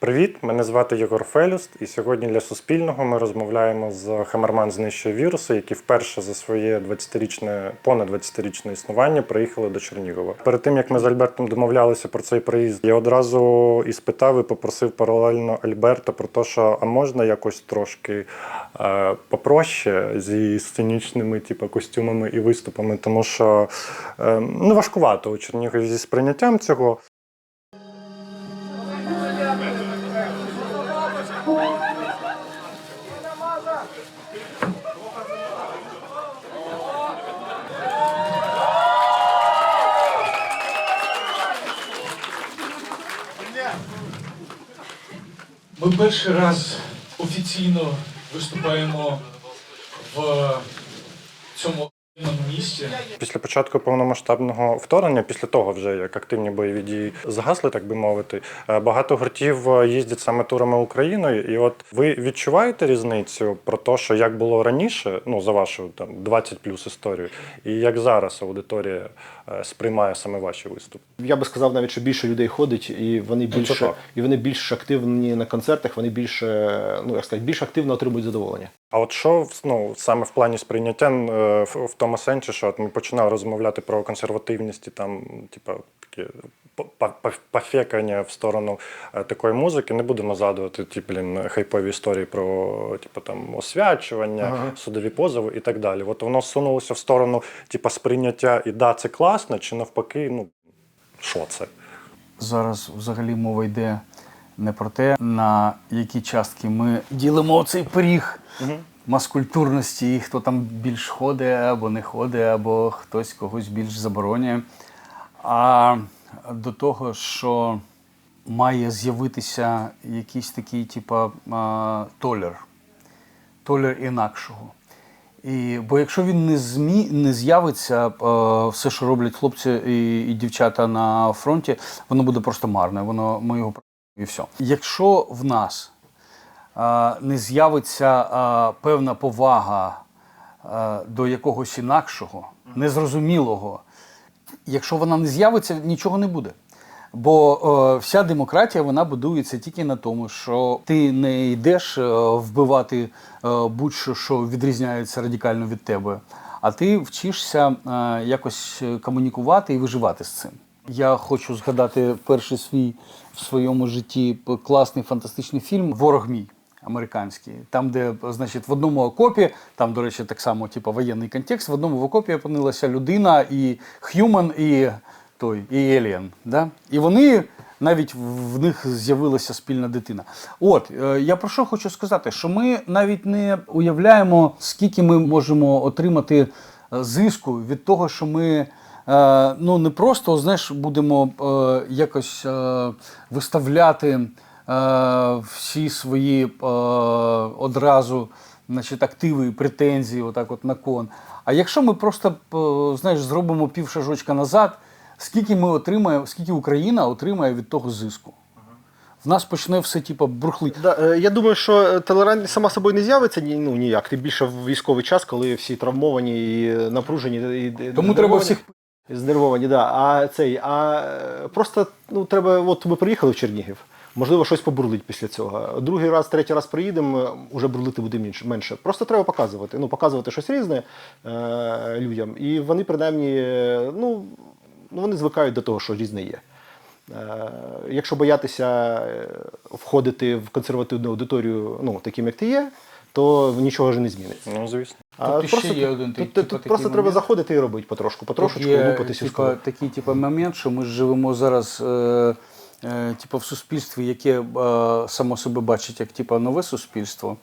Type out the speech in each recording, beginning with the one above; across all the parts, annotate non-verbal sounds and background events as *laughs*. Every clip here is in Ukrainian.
Привіт, мене звати Єгор Фелюст, і сьогодні для Суспільного ми розмовляємо з Хамерман знищує віруси, які вперше за своє 20-річне, понад 20-річне існування приїхали до Чернігова. Перед тим як ми з Альбертом домовлялися про цей приїзд, я одразу і спитав і попросив паралельно Альберта про те, що а можна якось трошки е, попроще зі сценічними типу, костюмами і виступами, тому що е, ну, важкувато у Чернігові зі сприйняттям цього. Ми перший раз офіційно виступаємо в цьому місті. Після початку повномасштабного вторгнення, після того вже як активні бойові дії згасли, так би мовити, е, багато гуртів е, їздять саме турами Україною. І от ви відчуваєте різницю про те, що як було раніше, ну за вашу там 20 плюс історію, і як зараз аудиторія сприймає саме ваші виступи? Я би сказав навіть, що більше людей ходить, і вони це більше і вони більш активні на концертах, вони більше, ну як сказати, більш активно отримують задоволення. А от що ну, саме в плані сприйняття е, в, в тому сенсі, що от ми починали розмовляти про консервативність і там, типа, такі по- по- по- пофекання в сторону е, такої музики, не будемо згадувати ті, блін, хайпові історії про типу, там, освячування, Ага. судові позови і так далі. От воно сунулося в сторону типа, сприйняття і да, це класно, чи навпаки, ну що це? Зараз взагалі мова йде не про те, на які частки ми ділимо цей пиріг маскультурності, і хто там більш ходить або не ходить, або хтось когось більш заборонює. А до того, що має з'явитися якийсь такий, типа, толер, толер інакшого. І, бо якщо він не змі, не з'явиться, е, все, що роблять хлопці і, і дівчата на фронті, воно буде просто марне. Воно ми його і все. Якщо в нас е, не з'явиться е, певна повага е, до якогось інакшого, незрозумілого, якщо вона не з'явиться, нічого не буде. Бо е, вся демократія вона будується тільки на тому, що ти не йдеш е, вбивати е, будь-що, що відрізняється радикально від тебе, а ти вчишся е, якось комунікувати і виживати з цим. Я хочу згадати перший свій в своєму житті класний фантастичний фільм Ворог мій американський. Там, де, значить, в одному окопі, там, до речі, так само, типу, воєнний контекст, в одному в окопі опинилася людина і Х'юман, і той, і Еліан. Да? І вони навіть в них з'явилася спільна дитина. От, е, я про що хочу сказати, що ми навіть не уявляємо, скільки ми можемо отримати е, зиску від того, що ми. Е, ну, не просто знаєш, будемо е, якось е, виставляти е, всі свої е, одразу значить, активи і претензії, отак от на кон. А якщо ми просто знаєш, зробимо пів шажочка назад, скільки ми отримаємо, скільки Україна отримає від того зиску? В нас почне все типу, брухлити. Да, е, я думаю, що е, толерантність сама собою не з'явиться ні, ну, ніяк. Тим більше в військовий час, коли всі травмовані і напружені. І, Тому треба всіх Знервовані, да. А цей, а е, просто ну, треба, от ми приїхали в Чернігів. Можливо, щось побурлить після цього. Другий раз, третій раз приїдемо, уже бурлити буде менше-. Просто треба показувати. Ну, показувати щось різне е, людям. І вони, принаймні, е, ну, ну, вони звикають до того, що різне є. Е, Якщо боятися е, входити в консервативну аудиторію, ну, таким, як ти є, то нічого ж не зміниться. Ну, звісно. А Тут ще є один тут, типу, тут просто треба заходити і робити потрошку, потрошечку, Тут є, лупатися в типа, такий типу, момент, що ми живемо зараз е, е, типу, в суспільстві, яке е, само себе бачить як типу, нове суспільство.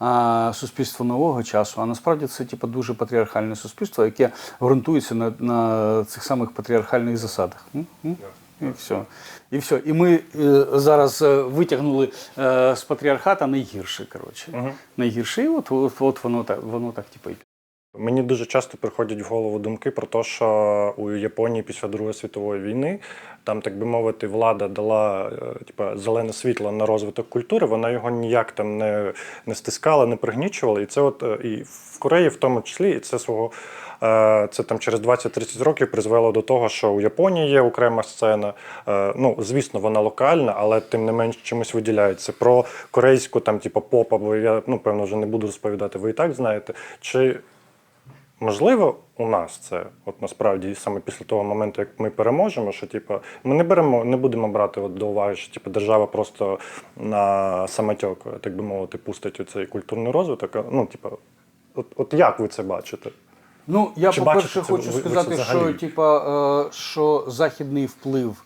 А суспільство нового часу, а насправді це типу, дуже патріархальне суспільство, яке ґрунтується на, на цих самих патріархальних засадах. М? М? І все. І все. І ми е, зараз е, витягнули е, з патріархата найгірше. Коротше. Найгірше. І от, от, от воно так, воно так типу, і Мені дуже часто приходять в голову думки про те, що у Японії після Другої світової війни там, так би мовити, влада дала типа, зелене світло на розвиток культури, вона його ніяк там не, не стискала, не пригнічувала. І це от е, і в Кореї, в тому числі, і це свого е, це там через 20-30 років призвело до того, що у Японії є окрема сцена. Ну, звісно, вона локальна, але тим не менш чимось виділяється. Про корейську, там, типу, поп, або я ну, певно, вже не буду розповідати, ви і так знаєте. Чи Можливо, у нас це, от насправді, саме після того моменту, як ми переможемо, що типу, ми не беремо, не будемо брати от до уваги, що типу, держава просто на самотьок, так би мовити, пустить у цей культурний розвиток. Ну, типу, от, от як ви це бачите? Ну, я, по-перше, хочу ви- ви сказати, що, взагалі? типа, е, що західний вплив,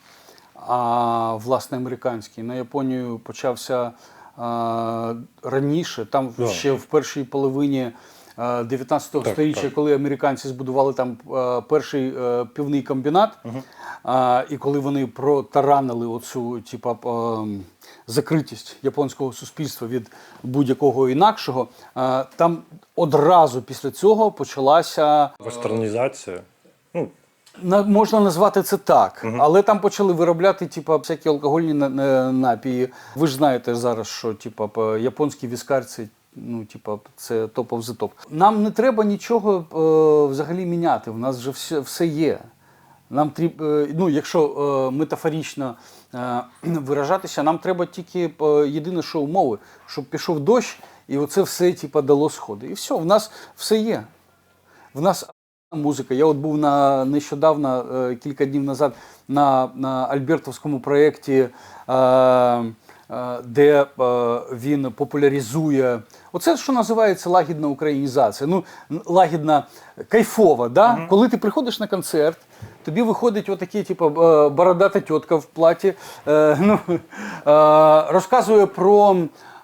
а, власне, американський, на Японію почався а, раніше, там Да. ще в першій половині. Е, 19 Так, століття, коли американці збудували там е, перший е, півний комбінат, і коли вони протаранили оцю типа, е, закритість японського суспільства від будь-якого інакшого, е, там одразу після цього почалася Вестернізація? Ну, на, можна назвати це так, але там почали виробляти типа, всякі алкогольні на- на- напії. Ви ж знаєте зараз, що типа, японські віскарці. Ну, типа, це топ of the top. Нам не треба нічого е, взагалі міняти. У нас вже все, все є. Нам тріб, е, ну, якщо е, метафорично е, *clears throat* виражатися, нам треба тільки е, єдине, що умови, щоб пішов дощ, і оце все типа, дало сходи. І все, в нас все є. В нас музика. Я от був на нещодавно, е, кілька днів назад, на, на Альбертовському проєкті, е, де е, він популяризує. Оце, що називається лагідна українізація. Ну, лагідна, кайфова. Да? Коли ти приходиш на концерт, тобі виходить отакий, типу, е, бородата тітка в платі, е, *laughs* ну, е, розказує про.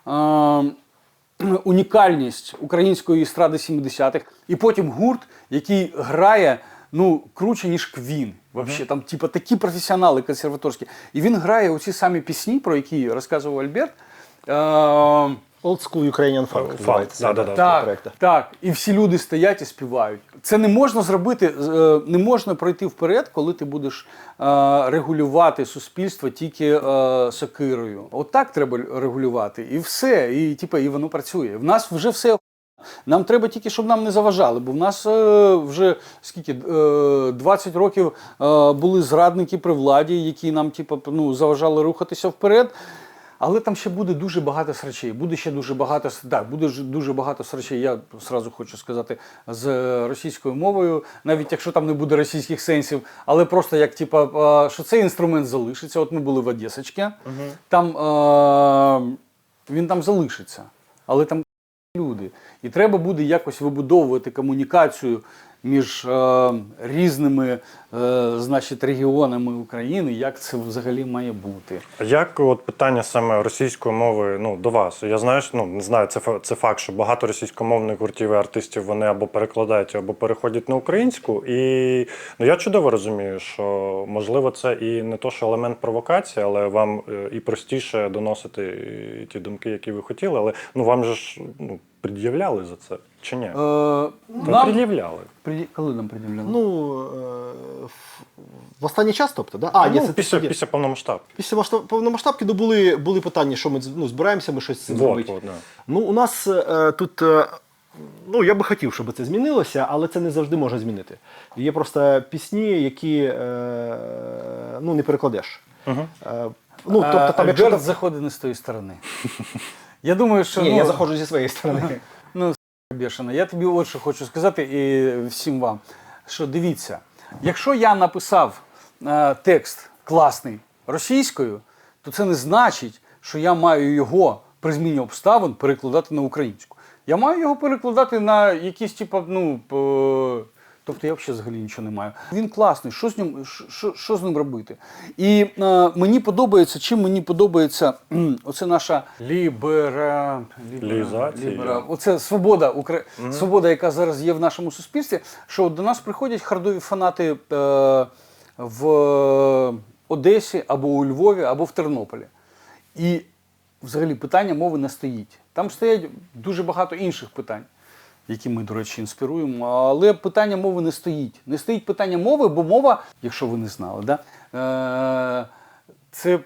Е, унікальність української естради 70-х, і потім гурт, який грає ну, круче, ніж Квін. Вообще, там, типу, такі професіонали консерваторські. І він грає оці самі пісні, про які розказував Альберт. Е- Old School Ukrainian Funk. називається да, да, да. так, так, і всі люди стоять і співають. Це не можна зробити, е, не можна пройти вперед, коли ти будеш е, регулювати суспільство тільки е, сокирою. От так треба регулювати, і все. І типу, і воно працює. В нас вже все. Нам треба тільки, щоб нам не заважали, бо в нас е, вже скільки е, 20 років е, були зрадники при владі, які нам типу, ну, заважали рухатися вперед. Але там ще буде дуже багато срачей. Буде ще дуже багато так, буде дуже багато срачей. Я сразу хочу сказати з російською мовою, навіть якщо там не буде російських сенсів, але просто як типа, е, що цей інструмент залишиться. От ми були в Одесочці, там е, він там залишиться, але там люди. І треба буде якось вибудовувати комунікацію між е, різними значить, регіонами України, як це взагалі має бути. Як от питання саме російської мови ну, до вас? Я знаю, що, ну не знаю, це фа- це факт, що багато російськомовних гуртів і артистів вони або перекладають, або переходять на українську. І ну я чудово розумію, що можливо це і не то, що елемент провокації, але вам е, і простіше доносити ті думки, які ви хотіли. Але ну вам же ж ну пред'являли за це чи ні? Е, нам... пред'являли. При- Коли нам пред'являли? Ну, е, в- останній час, тобто, да? А, ні, ну, це після, тоді. після повномасштаб. Після масштаб- повномасштабки ну, були, були питання, що ми ну, збираємося, ми щось з цим Вот, робити. вот, да. Ну, у нас е, тут, е, ну я би хотів, щоб це змінилося, але це не завжди можна змінити. Є просто пісні, які е, ну, не перекладеш. Угу. Е, ну, тобто, там, якщо... Альберт заходить не з тої сторони. *laughs* Я думаю, що Ні, ну, я заходжу зі своєї сторони. *laughs* Ну, *laughs* бешено. Я тобі от що хочу сказати і всім вам, що дивіться, якщо я написав е, текст класний російською, то це не значить, що я маю його при зміні обставин перекладати на українську. Я маю його перекладати на якісь, типу, ну. По... Тобто я взагалі взагалі нічого не маю. Він класний, що з ним, що, що з ним робити? І е, мені подобається, чим мені подобається оце наша лібера, лібера, оце свобода, Укра... свобода, яка зараз є в нашому суспільстві. Що до нас приходять хардові фанати е, в Одесі або у Львові, або в Тернополі. І взагалі питання мови не стоїть. Там стоять дуже багато інших питань, які ми, до речі, інспіруємо. Але питання мови не стоїть. Не стоїть питання мови, бо мова, якщо ви не знали, да, е, це е,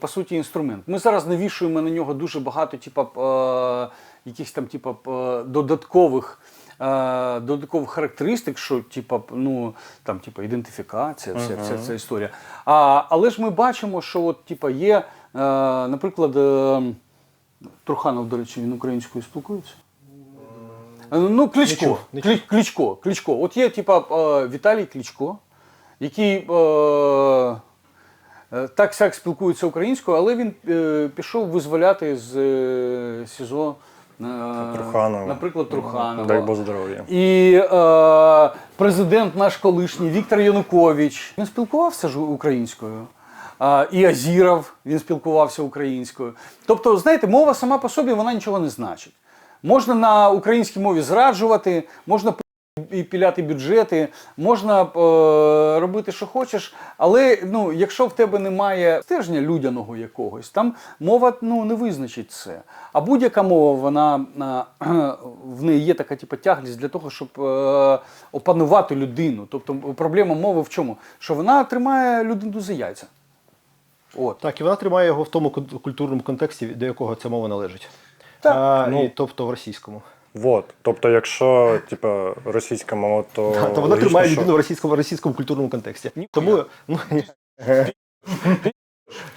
по суті інструмент. Ми зараз навішуємо на нього дуже багато, типа, е, якихось там, типа, додаткових додаткових характеристик, що типа, ну, там, типа, ідентифікація, вся, вся ця історія. А, але ж ми бачимо, що от, типа, є, е, наприклад, е, Труханов, до речі, він українською спілкується. Е, Ну, Кличко. не чув. Кличко, Кличко. От є, типа, е, Віталій Кличко, який е, е, так сяк спілкується українською, але він е, пішов визволяти з е, СІЗО. е, Труханова. Наприклад, Труханова. Дай Бог здоров'я. І е, президент наш колишній Віктор Янукович. Він спілкувався ж українською. А, і Азіров він спілкувався українською. Тобто, знаєте, мова сама по собі вона нічого не значить. Можна на українській мові зраджувати, можна і піляти бюджети, можна е, робити, що хочеш, але ну, якщо в тебе немає стержня людяного якогось, там мова ну, не визначить це. А будь-яка мова, вона *clears throat* в неї є така типу, тяглість для того, щоб е, опанувати людину. Тобто проблема мови в чому? Що вона тримає людину за яйця. От. Так, і вона тримає його в тому культурному контексті, до якого ця мова належить. Так. А, Ну, і, тобто в російському. Вот. Тобто, якщо типа, російська мова, то. то вона тримає що- людину в російському, російському культурному контексті. Тому ну,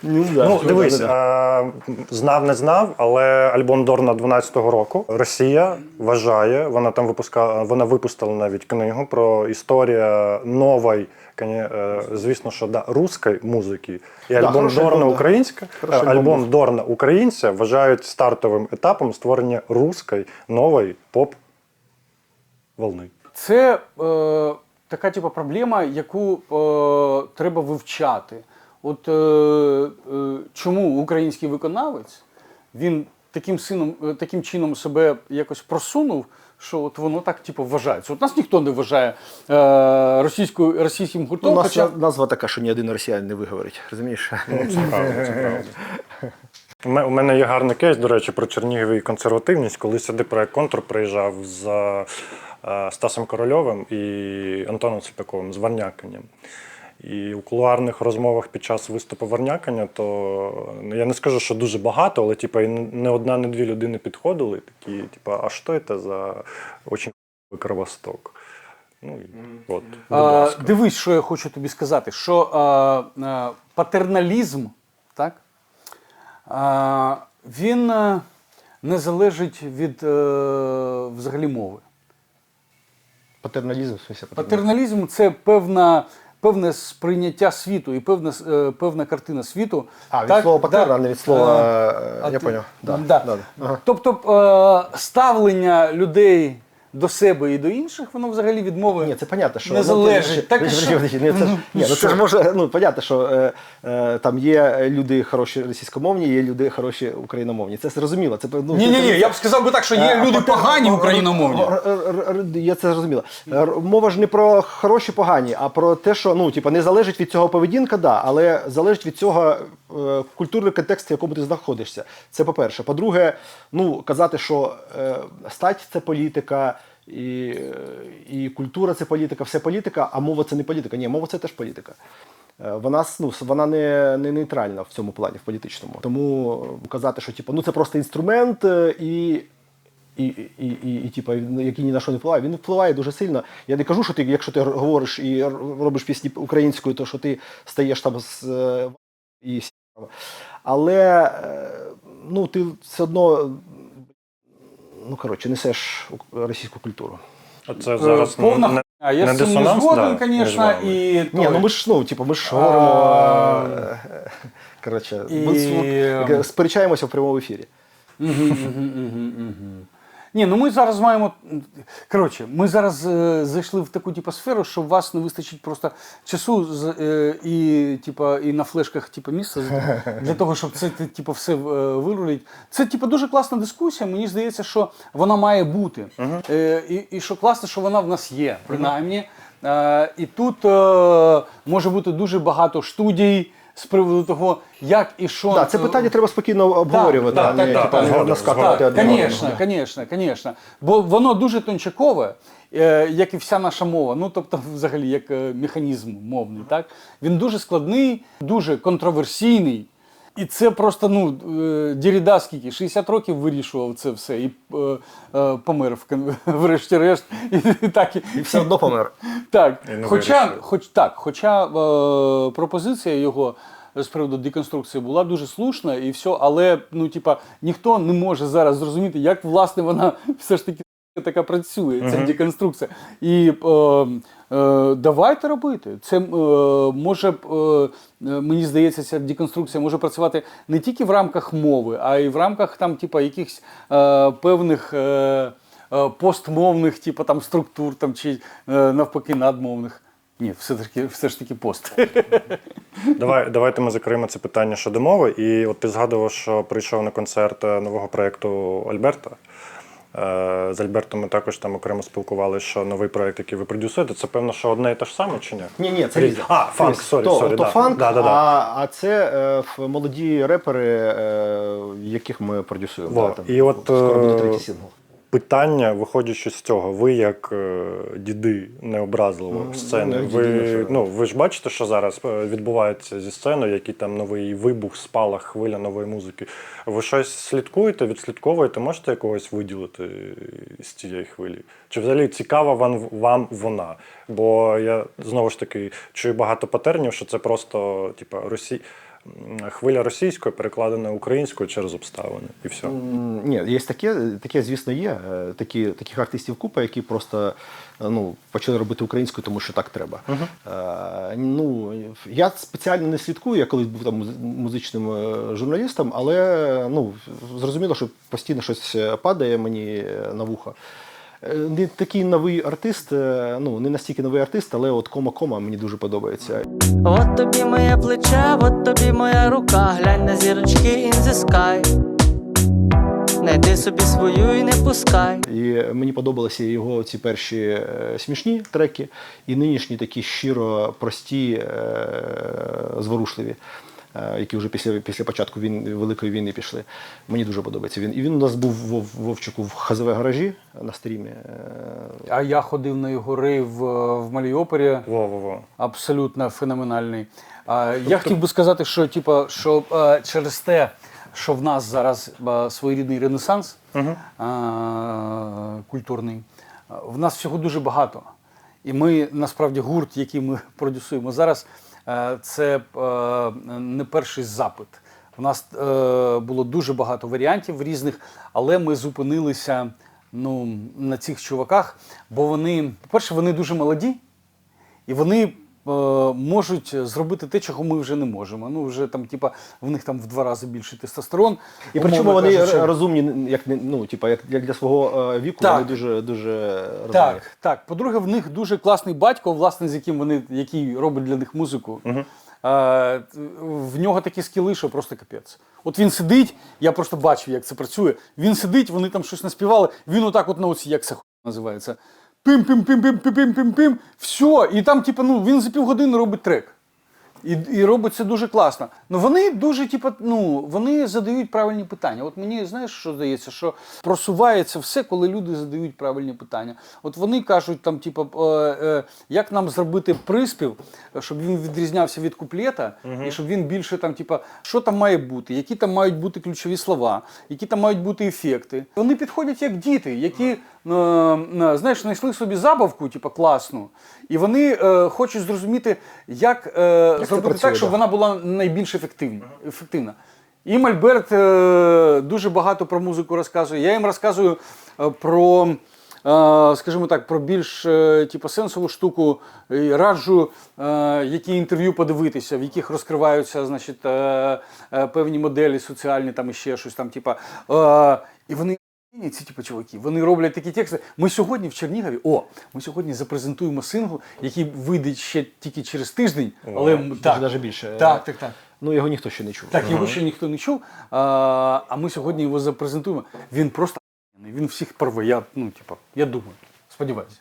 ну, да. Ну, дивись, Да, да, да. знав, не знав, але альбом Дорна 12-го року Росія вважає, вона там випускала, вона випустила навіть книгу про історія нової, звісно, що да, руської музики. І альбом хороший Дорна да. українська, Хороший е, альбом Дорна українця вважають стартовим етапом створення руської нової поп волни. Це е, така типу, проблема, яку е, треба вивчати. От е, е, чому український виконавець він таким, сином, е, таким чином себе якось просунув, що от воно так типу, вважається. От нас ніхто не вважає е, російською, російським Ну, гуртом. у нас хоча... назва така, що ні один росіян не виговорить. Розумієш? Ну, це правда, це правда. У мене є гарний кейс, до речі, про Чернігів і консервативність. Коли сюди проект контур приїжджав з е, Стасом Корольовим і Антоном Ціпаковим з Варняканням. І у кулуарних розмовах під час виступу Варнякання, то ну, я не скажу, що дуже багато, але типу, і не одна, не дві людини підходили, такі, типу, а що це за очень кровосток? Ну, от, будь А, дивись, що я хочу тобі сказати, що а, а, патерналізм, так, а, він не залежить від е, взагалі мови. Патерналізм, в смысле, патерналізм. Патерналізм це певна, певне сприйняття світу і певне, е, певна картина світу. А, від Так, слова да. а не від слова. Е, е, а я поняв. Да, Да. да, да. Ага. Тобто ставлення людей до себе і до інших, воно взагалі від мови Ні, це понятно, що не ну, залежить. Так, що- ні, це ж, ні, ну, це ж може, ну, понятно, що е, е, там є люди хороші російськомовні, є люди хороші україномовні. Це зрозуміло. Це, ну, Ні, ні, ні, я б сказав би так, що є А, люди погані україномовні. р- р- р- Я це зрозуміло. Мова ж не про хороші погані, а про те, що ну, типу, не залежить від цього поведінка, да, але залежить від цього е, культурний контекст, в якому ти знаходишся. Це по-перше. По-друге, ну, казати, що е, стать це політика. І, і культура це політика, все політика, а мова це не політика. Ні, мова це теж політика. Е, Вона, ну, вона не, не нейтральна в цьому плані, в політичному. Тому е, казати, що типу, ну, це просто інструмент е, і. І, і, і, і, типу, який ні на що не впливає, він впливає дуже сильно. Я не кажу, що ти, якщо ти говориш і робиш пісні українською, то що ти стаєш там з і. Але ну, ти все одно ну, коротше, несеш російську культуру. Це зараз Е, Повна не- хуйня. Я не з цим не дисонанс, згоден, да, між звісно, вами? і Ні, ну ми ж ну, типу, ми ж А, говоримо. е, *laughs* Коротше, ми *laughs* сперечаємося в прямому ефірі. Мгм, мгм, мгм, мгм. Ні, ну ми зараз маємо. Коротше, ми зараз е, зайшли в таку типу, сферу, що у вас не вистачить просто часу з, е, і, типу, і на флешках типу, місця для того, щоб це типу, все е, вирулить. Це типу, дуже класна дискусія. Мені здається, що вона має бути. Е, і, і що класно, що вона в нас є, принаймні. Е, і тут е, може бути дуже багато студій. З приводу того, як і що Да, це питання треба спокійно обговорювати, да, а не так, типа, так, згоден, наскакувати згоден. одне Звісно, звісно, звісно. Бо воно дуже тончакове, е, як і вся наша мова. Ну, тобто, взагалі, як е, механізм мовний. Так? Він дуже складний, дуже контроверсійний. І це просто ну е, Діріда скільки 60 років вирішував це все і е, е, помер в *laughs* врешті-решт. І, і так і, І все одно помер. так. Хоча, хоч так, хоча е, пропозиція його з приводу деконструкції була дуже слушна і все, але ну, типа, ніхто не може зараз зрозуміти, як власне вона *laughs* все ж таки така працює, ця деконструкція. І е, е, давайте робити. Це е, може, е, е, мені здається, ця деконструкція може працювати не тільки в рамках мови, а й в рамках там, типа, якихось е, певних. Е, е, постмовних, типу там структур там, чи е, навпаки надмовних. Ні, все ж таки, все ж таки пост. Давай, давайте ми закриємо це питання щодо мови. І от ти згадував, що прийшов на концерт нового проєкту Альберта. Е, З Альбертом ми також там окремо спілкувалися, що новий проект, який ви продюсуєте, це певно, що одне і те ж саме чи ні? Ні, ні, це Різ- різне. А, фанк, сорі, то, сорі, то да. фанк, Да, да, да. А, а це е, молоді репери, е, яких ми продюсуємо. Во, Да, там, і от, скоро буде е, третій сингл. Питання, виходячи з цього, ви як е, діди необразливо Ну, сцени, як ви, діди, ну, ви ж бачите, що зараз е, відбувається зі сценою, який там новий вибух, спалах, хвиля нової музики. Ви щось слідкуєте, відслідковуєте, можете якогось виділити з цієї хвилі? Чи взагалі цікава вам, вам вона? Бо я знову ж таки чую багато патернів, що це просто типа, Росі... хвиля російської перекладена українською через обставини. І все. Ні, є таке, таке, звісно, є. Е, Такі, таких артистів купа, які просто е, ну, почали робити українською, тому що так треба. Е, ну, я спеціально не слідкую, я колись був там музи- музичним журналістом, але ну, зрозуміло, що постійно щось падає мені на вухо. Е, Не такий новий артист, е, ну не настільки новий артист, але от кома-кома мені дуже подобається. От тобі моє плече, от тобі моя рука, глянь на зірочки in the sky. Найди собі свою і не пускай. І мені подобалися його ці перші е, смішні треки, і нинішні такі щиро прості, е, зворушливі, які вже після, після початку він, Великої війни пішли. Мені дуже подобається він. І він у нас був Вов, Вовчику в хазове гаражі на стрімі. е, А я ходив на його рейв в, в малій опері. Во-во-во. абсолютно феноменальний. А, я хотів би сказати, що типа, що е, через те, що в нас зараз е, своєрідний ренесанс е, культурний, е, в нас всього дуже багато. І ми насправді гурт, який ми *laughs* продюсуємо зараз, е, це е, не перший запит. У нас е, було дуже багато варіантів різних, але ми зупинилися ну, на цих чуваках, бо вони, по-перше, вони дуже молоді. І вони е, можуть зробити те, чого ми вже не можемо. Ну, вже там, типа, в них там в два рази більше тестостерон. І причому вони кажучи. розумні, як ну, типа, як, як для свого е, віку, Так. вони дуже дуже розумні. Так, так. По-друге, в них дуже класний батько, власне, з яким вони, який робить для них музику. Е, в нього такі скіли, що просто капець. От він сидить, я просто бачив, як це працює. Він сидить, вони там щось наспівали, він отак от на оці, як це називається пим-пим-пим-пим-пим-пим-пим. Все. І там, типу, ну, він за півгодини робить трек. І і робить це дуже класно. Ну вони дуже, типу, ну вони задають правильні питання. От мені знаєш, що здається, що просувається все, коли люди задають правильні питання. От вони кажуть, там, типу, е, е, як нам зробити приспів, щоб він відрізнявся від куплета, угу. і щоб він більше там, типу, що там має бути, які там мають бути ключові слова, які там мають бути ефекти. Вони підходять як діти, які знаєш, знайшли собі забавку, типу, класну, і вони е, хочуть зрозуміти, як, е, зробити працює, так, щоб да. вона була найбільш ефективна. ефективна. І Мальберт е, дуже багато про музику розказує. Я їм розказую е, про, е, скажімо так, про більш е, типу, сенсову штуку. І раджу, е, які інтерв'ю подивитися, в яких розкриваються значить, е, е, певні моделі соціальні, там і ще щось там, типу, е, і вони. Ні, ці типу чуваки, вони роблять такі тексти. Ми сьогодні в Чернігові. О, ми сьогодні запрезентуємо сингл, який вийде ще тільки через тиждень. Але Даже, так, даже більше. так, так, так. Ну, його ніхто ще не чув. Так, його ще ніхто не чув. А, а ми сьогодні його запрезентуємо. Він просто він всіх порве. Я, ну, типу, я думаю, сподіваюся.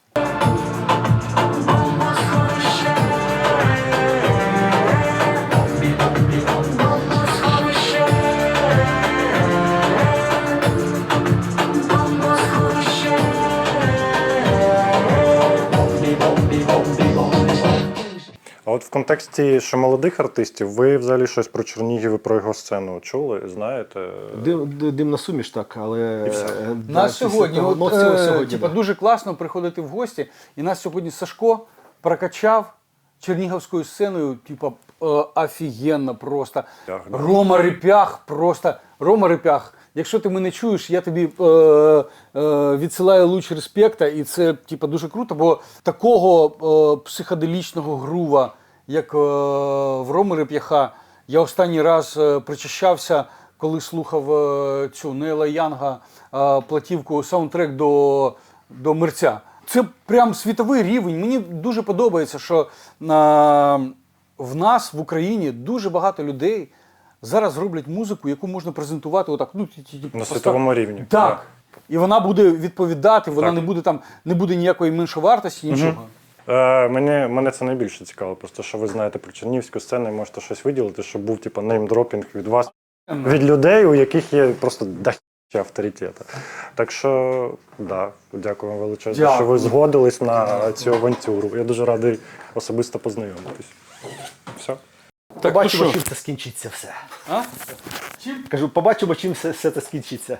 От от в контексті ще молодих артистів, ви взагалі щось про Чернігів і про його сцену чули? Знаєте? Дим, ди- димна суміш, так, але. І все. е, да, Нас сьогодні, от, е, сьогодні, типа, да. дуже класно приходити в гості. І нас сьогодні Сашко прокачав чернігівською сценою, типа, е, офігенно просто. Рома Репях просто. Рома Репях. Якщо ти мене чуєш, я тобі е, е, відсилаю луч респекта, і це типа дуже круто, бо такого е, психоделічного грува, як е, в Роми Реп'яха, я останній раз е, причащався, коли слухав е, цю Нейла Янга платівку саундтрек до, до мерця. Це прям світовий рівень. Мені дуже подобається, що в нас в Україні дуже багато людей зараз роблять музику, яку можна презентувати отак. Ну, На світовому рівні. Так. І вона буде відповідати, вона не буде там, не буде ніякої меншовартості, нічого. Е, мене, мене це найбільше цікаво, просто що ви знаєте про чернігівську сцену і можете щось виділити, щоб був типу, неймдропінг від вас, від людей, у яких є просто дахі авторитети. Так що, да, дякую вам величезно, що ви згодились на цю авантюру. Я дуже радий особисто познайомитись. Все. Побачимо, ну що? чим це скінчиться все. А? Кажу, побачимо, чим все, все це скінчиться.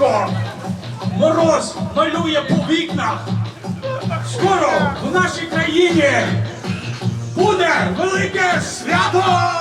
Минає. Мороз малює по вікнах. Скоро в нашій країні буде велике свято!